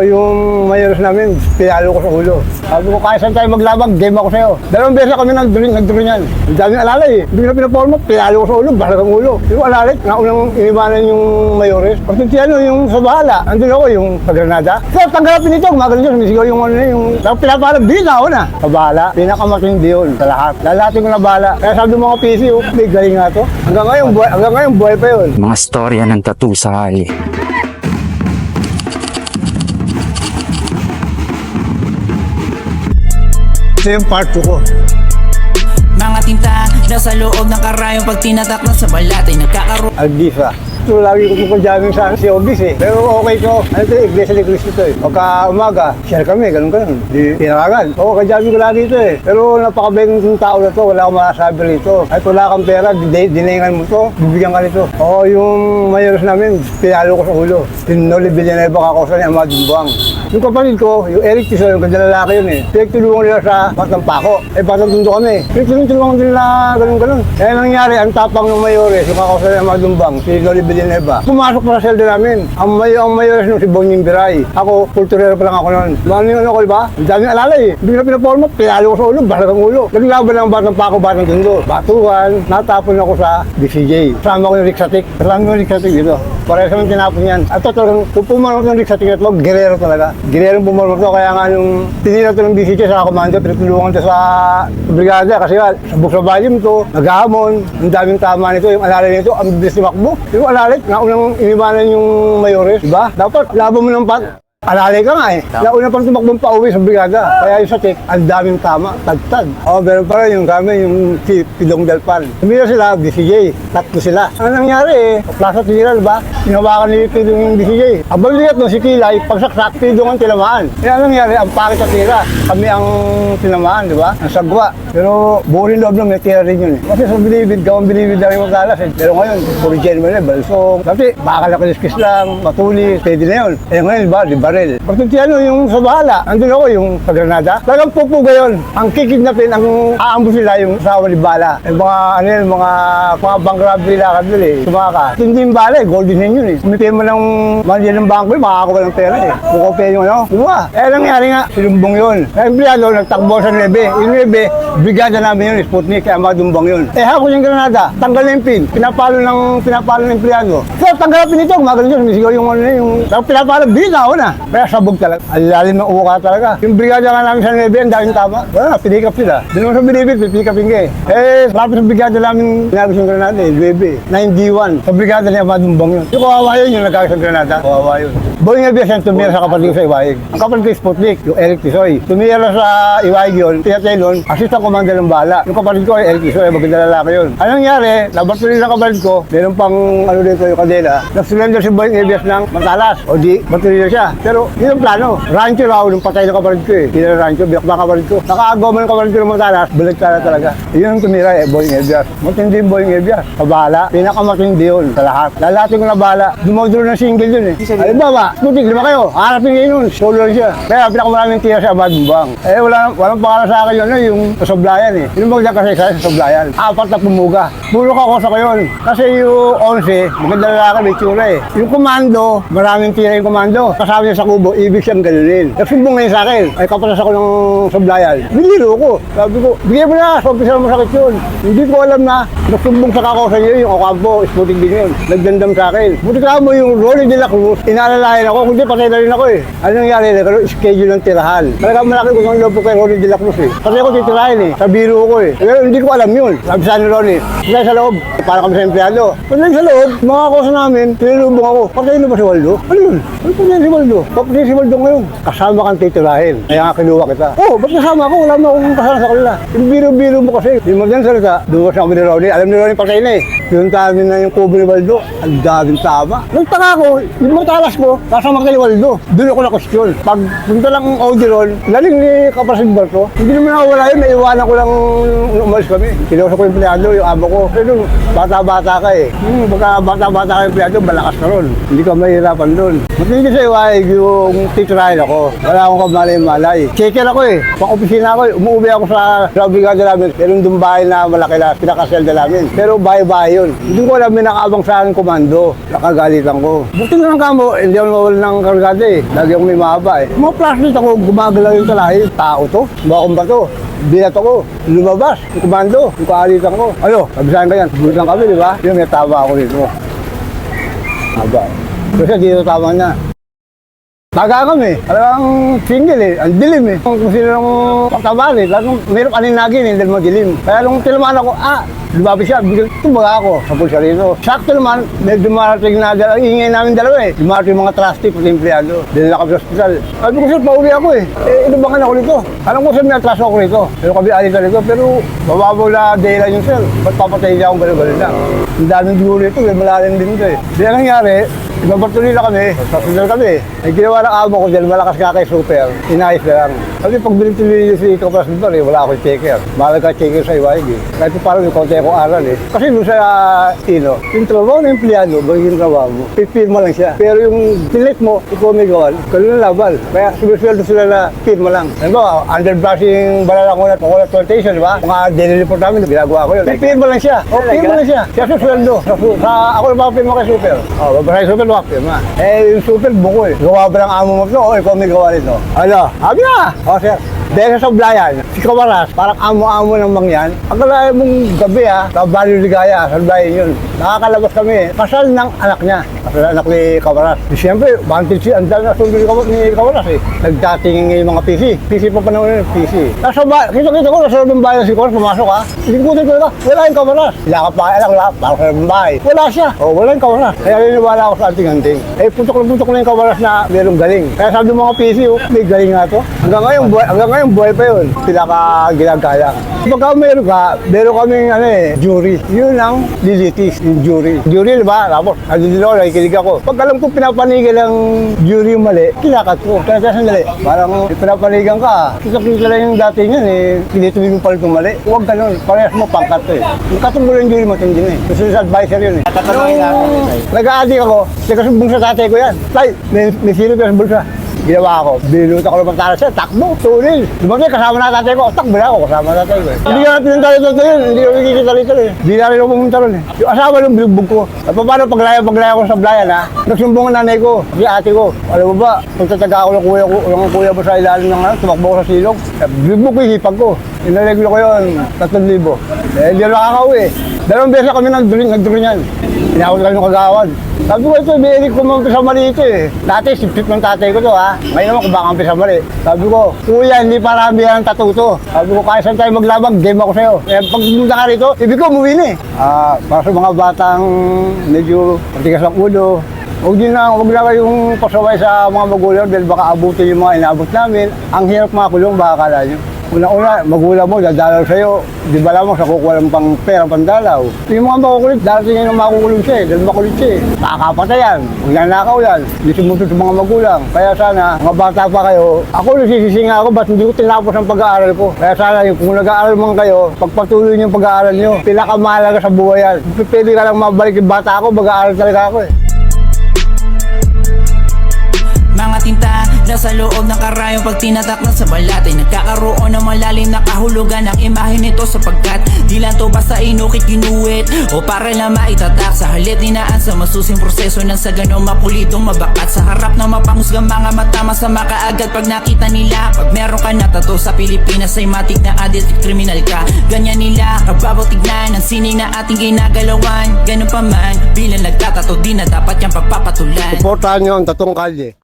Oo, yung mayroon namin, pinalo ko sa ulo. Sabi ko, kaya saan tayo maglabag, game ako sa'yo. Dalawang beses kami nag-drink, nag-drink yan. Ang daming alalay eh. Hindi na pinaporma, pinalo ko sa ulo, balag ang ulo. Yung alalay, naunang inibanan yung mayores. Pag si ano, yung sa bahala, andun ako, yung sa Granada. Kaya tanggalapin ito, gumagano dyan, sumisigaw yung ano na yung... Tapos pinapalag, di na ako na. Sa bahala, pinakamatindi yun sa lahat. Lalating ko na bahala. Kaya sabi ng mga PC, oh, may galing nga to. Hanggang ngayon, buhay, hanggang ngayon, buhay pa yun. Mga storya ng tattoo sa hali. Ito yung part 2 ko. Mga tinta nasa loob ng karayong pag tinatak na sa balat ay nagkakaroon Aldisa. So, lagi ko jamming sa si Obis eh. Pero okay ko. Ano ito, Iglesia ni Cristo to eh. Pagka umaga, share kami, ganun ganun. Di tinawagan. Oo, ka-jamming ko lagi ito eh. Pero napakabait ng tao na to, wala akong masasabi rito. Ay, wala kang pera, di- dinaingan mo to, bibigyan ka nito. Oo, yung mayroon namin, pinalo ko sa ulo. Tinuli Villanueva ka ko sa ni Amad Buang. Yung kapatid ko, yung Eric Tiso, yung ganda lalaki yun eh. Pinagtulungan nila sa Batang Pako. Eh, Batang Tundo kami. Pinagtulungan nila ganun-ganun. Kaya nangyari, ang tapang ng mayores, yung kakausa ni Amad Dumbang, si Loli Villanueva. Pumasok pa sa selda namin. Ang may ang mayores nung si Bonying Biray. Ako, kulturero pa lang ako noon. Ano yung ano ko, diba? Ang daming alalay eh. Na pinaporma, pinalo ko sa ulo, balag ang ulo. Naglaban ng Batang Pako, Batang Tundo. Batukan, natapon ako sa BCJ. Kasama ko yung Rixatik. Kasama ko yung Rixatik dito. Parehas kami tinapon yan. At talagang, kung pumarot ng Rixatik na ito, gerero talaga. Gerero pumarot to, kaya nga nung tinira to ng BCJ sa komando, pinatulungan to sa brigada. Kasi nga, sa Buksa Balim to, naghamon, ang daming tama nito, yung alalay nito, ang bilis ni Makbo. Yung alalay, naunang inibanan yung mayores, di ba? Dapat, laban mo ng pat. Alalay ka nga eh. Nauna pang tumakbong pa uwi sa brigada. Kaya yung sa check, ang daming tama, tagtag. O, meron pa rin yung kami, yung si Pidong Dalpan. Tumira sila, BCJ. Tatlo sila. Ano nangyari eh? Plaza tira, ba? Sinawakan ni Pidong yung BCJ. Abang ligat no, si Kilay, pagsaksak, Pidong ang tinamaan. Kaya ano nangyari? Ang pangit sa tira. Kami ang tinamaan, di ba? Ang sagwa. Pero buo rin loob lang, may tira rin yun eh. Kasi sa bilibid, gawang bilibid lang yung magkalas eh. Pero ngayon, puro gentleman eh, balsong. Dati, baka nakaliskis lang, matulis, pwede na yun. Eh ngayon, di ba, di baril. Pagdating ano, yung sa bahala, andun ako, yung sa Granada. Talagang pupuga yun. Ang kikidnapin, ang aambus nila yung asawa ni Bala. Yung mga, ano yun, mga, mga bank robbery lakad nila eh. Sumaka. Hindi yung Bala eh, golden hen yun eh. Kumipin mo ng mali ng bangko eh, makakakuha ng pera eh. Kukopya yung ano, ba? Eh, nangyari nga, sinumbong yun. Empleyado, nagtakbo sa Nebe. Yung Nebe, brigada namin yun, Sputnik, kaya madumbang yun. Eh, hapon yung Granada, tanggal na yung pin. Pinapalo ng, pinapalo ng empleyado. So, tanggalapin ito, gumagano dyan, sumisigaw yung ano yung, pinapalo, bida ako na. Kaya sabog talaga. Ang lalim ng uka talaga. Yung brigada nga namin sa Nebe, ang daming tama. Wala pinikap sila. Doon ako sa binibit, pinikapin ka eh. Eh, lapit sa brigada namin, pinagos yung Granada eh, Nebe. 9D1. Sa brigada niya, madumbang yun. Yung kawawa yun, yung nagkakos sa Granada, kawawa yun. Boy nga tumira sa kapatid ko sa Iwaig. Ang kapatid ko Sputnik, yung Eric Tisoy. Tumira sa Iwaig yun, pinatay nun, assistant commander ng bala. Yung kapatid ko Eric Tisoy, maganda lalaki yun. Anong nangyari, laboratory ng kapatid ko, meron pang ano dito yung kadena, nag-surrender si Boy Ebias ng Matalas. O di, baterya siya. Pero yun ang plano. Rancho raw, nung patay ng kapatid ko eh. Pinara rancho, biyak ba kapatid ko. Nakaagaw man ng kapatid ko ng Matalas, balik tala talaga. Yun ang tumira eh, Boy Ebias. Matindi yung Boy Ebias. Sa bala, pinakamatindi yun sa lahat. Lalating ko na bala, dumodro ng single yun eh. Ay baba, putik, lima kayo. Harapin kayo nun, solo lang siya. Kaya pinakamaraming tira sa Abad Bumbang. Eh wala, walang pangalan sa akin yun, eh, yung Soblayan eh. Yung magdang kasi sa Soblayan. Apat na pumuga. Puro ka ko sa kayon. Kasi yung 11, maganda lalaki, may tsura eh. Yung komando, maraming tira yung komando. Kasama niya sa kubo, ibig siyang ganunin. Nagsumbong ngayon sa akin, ay kapalas ako ng Soblayan. Biniro ko. Sabi ko, bigyan mo na, sa opisal masakit yun. Hindi ko alam na, nagsumbong sa kakosa niyo yung Ocampo, sputik din yun. Nagdandam sa akin. Buti ka mo yung Rolly de la Cruz, inaalalayan ako, kundi patay na rin ako eh. Ano nangyari? Nagkaroon schedule ng tirahan. Talaga malaki ko ng loob ko kay Rolly de la Cruz eh. Kasi ako titirahin eh, sa biro ko eh. Pero hindi ko alam yun. Sabi sa ni Ronnie, patay sa loob, para kami sa empleyado. Patay sa loob, mga kosa namin, tinulubong ako. Patay na ba si Waldo? Ano yun? Ano patay si Waldo? Patay si Waldo ngayon. Kasama kang titirahin. Kaya nga kinuha kita. Oh, ba't kasama ako? Wala mo akong kasama sa kanila. Yung biro-biro mo kasi. Yung magandang salita, dumas ako ni Ronnie. Alam ni Ronnie patay na eh. Yung namin na yung kubo ni Waldo, ang daming tama. Nagtaka ko, yung mga talas ko, kasama kay Waldo. Doon ako na-question. Pag punta lang ang Audiron, laling ni Kapasin Barto, hindi naman ako wala yun, naiwanan ko lang umalis kami. Kinausap ko yung empleyado, yung amo ko. Nung bata-bata ka eh. Hmm, bata-bata ka yung empleyado, malakas ka ron. Hindi ka mahirapan doon. Matigil sa iwaig yung titirahin ako. Wala akong kamalay-malay. Checker ako eh. Pang opisina ako eh. Umuwi ako sa, brigada namin. Meron doon bahay na malaki na pinakaselda namin. Pero bahay-bahay yun. Hindi ko alam may nakaabang sa akin komando. Nakagalitan ko. Buti na lang kamo, hindi ako nawala ng kargada eh. Lagi ako may mahaba eh. Mga flashlight ako, gumagalaw yung talahi. Tao to? Bakong ba to? Bilat ako, lumabas, yung komando, yung kaalitan ko. Ano, sabisahan ka yan, bulit lang kami, di ba? Yung may tama ako dito. Haba. Kasi dito tama na. Taga kami. Talagang single eh. Ang dilim eh. Kung sino nang patabali, talagang meron kanin nagin eh, dahil madilim. Kaya nung tinamaan ako, ah, lumapit siya, bigla tumaga ako sa pulsa rito. Sakto naman, may dumarating na, dal- ang ingay namin dalawa eh. Dumarating mga trusty, pati empleyado. Dinala kami sa hospital. Sabi ko, sir, pauwi ako eh. Eh, inubangan ako rito. Alam ko, sir, may atraso ako rito. Pero kami alita rito, pero mababaw na daylan yung sir. Ba't papatay niya akong gano'n-gano'n lang? Ang daming dulo ito, eh, malalim din ito eh. Ang nangyari, Ibabartuloy na kami, sasundan kami. Ay ginawa ng amo ko dyan, malakas ka kay super. Inayos na lang. Kasi pag binituloy niyo si Kapras Bibar, eh, wala akong checker. Mahal ka checker sa iwaig eh. Kahit pa parang yung konti akong aral eh. Kasi doon sa Tino, yung trabaho ng empleyado, bagay yung trabaho mo, pipirma lang siya. Pero yung pilit mo, ikaw may gawan, kalunan na labal. Kaya sumisweldo sila na pirma lang. Ano ba, underbrushing balalangunan, pakulat plantation, di ba? Mga daily report namin, ginagawa ko yun. Pipirma lang siya. O, pirma lang siya. Siya susweldo. Sa, sa, ako na mapirma kay super. O, babahay super, mapirma. Eh, yung super, buko eh. Gawa ba ng amo mo ito? O, ikaw may gawa nito. Ano? Sabi na! O, sir. Dahil sa Sablayan, si Kamaras, parang amo-amo ng mangyan. Akala mong gabi ha, sa Barrio Ligaya, sa Sablayan yun. Nakakalabas kami, kasal ng anak niya. Anak ni Kamaras. E, Siyempre, vantage si Andal na sundo ni Kamaras eh. Nagdating yung mga PC. PC pa pa naman yung PC. Nasa ba, kita-kita ko, nasa loob ng bahay si Kamaras, pumasok ha. Lingkutin ko na, wala yung Kamaras. Ilakap pa lang, wala, para sa loob ng bahay. Wala siya. O, wala yung Kamaras. Kaya niniwala ako sa anting-anting. Eh, putok na putok na yung Kamaras na merong galing. Kaya sabi ng mga PC, oh, may galing nga to. Hanggang ngayon, buhay, hanggang ngayon, buhay pa yun. Sila ka ginagaya. Pagka meron ka, meron kaming ano eh, jury. Yun ang lilitis, yung jury. Jury, di ba? Tapos, nandun ako, nakikinig ako. Pag alam ko pinapanigil ang jury yung mali, kinakat ko. Kaya kaya sandali, parang pinapanigan ka. Kita-kita lang yung dati niyan eh, pinituloy mo pala itong mali. Huwag ganun, parehas mo pangkat to eh. Yung katunggulo yung jury matindi na eh. Gusto sa advisor yun eh. Nung. Nag-aadik ako, nagkasumbong sa tatay ko yan. Tay, may, may ka sa bulsa. Ginawa ko, binut ako ng pagtara siya, takbo, tunil. Lumaki, kasama na tatay ko, takbo na ako, kasama na tatay ko. eh. Hindi ka natin tayo dito yun, hindi ko kikita rito eh. Hindi na rin ako pumunta ron eh. Yung asawa ng binugbog ko. At paano paglaya, paglaya ko sa blayan ha, nagsumbong ang nanay ko, si ate ko. Alam mo ba, kung tataga ako ng kuya ko, ng kuya mo sa ilalim ng ano, tumakbo ko sa silong, eh, binugbog ko yung hipag ko. Inareglo ko yun, 3,000. Eh, na nakakauwi. Dalawang beses kami nagduring, nagduring yan. Tinawag lang yung kagawad. Sabi ko ito, binili ko mampisa mali ito eh. Dati, sipsip ng tatay ko to ha. Ngayon naman kung baka mampisa mali. Sabi ko, kuya, hindi parami yan tatuto. Sabi ko, kaya saan tayo maglabag, game ako sa'yo. Eh, pag pumunta ka rito, ibig ko umuwi na eh. Ah, para sa mga batang medyo matigas ang ulo, Huwag din na, huwag na kayong pasaway sa mga magulang dahil baka abutin yung mga inabot namin. Ang hirap mga kulong, baka kala nyo. Una-una, magulang mo, dadalaw sa'yo. Di ba lamang sa kukuha ng pang pera pandalaw. Yung mga makukulit, darating yung makukulong siya eh. Dahil makulit siya eh. Nakakapatayan. Huwag nanakaw yan. Hindi sumusunod sa mga magulang. Kaya sana, mga bata pa kayo, ako nagsisisi nga ako, ba't hindi ko tinapos ang pag-aaral ko? Kaya sana, yung kung nag-aaral man kayo, pagpatuloy niyo yung pag-aaral niyo, pinakamahalaga sa buhay yan. Pwede ka lang mabalik yung bata ako, mag-aaral talaga ako eh. Mga tinta nasa loob ng karayong pag tinatak na sa balat ay nagkakaroon ng malalim na kahulugan ang imahe nito sapagkat di lang to basta inukit ginuwit o para lang maitatak. Sa halit ninaan sa masusing proseso ng sa ganong mapulitong mabakat. Sa harap ng mapanghusgang mga mata masama kaagad pag nakita nila. Pag meron ka na tato sa Pilipinas ay matik na addict at kriminal ka. Ganyan nila kababaw tignan ang sining na ating ginagalawan. Ganun pa man bilang nagtatato di na dapat yung pagpapatulan. Suportahan nyo ang tatong kalye.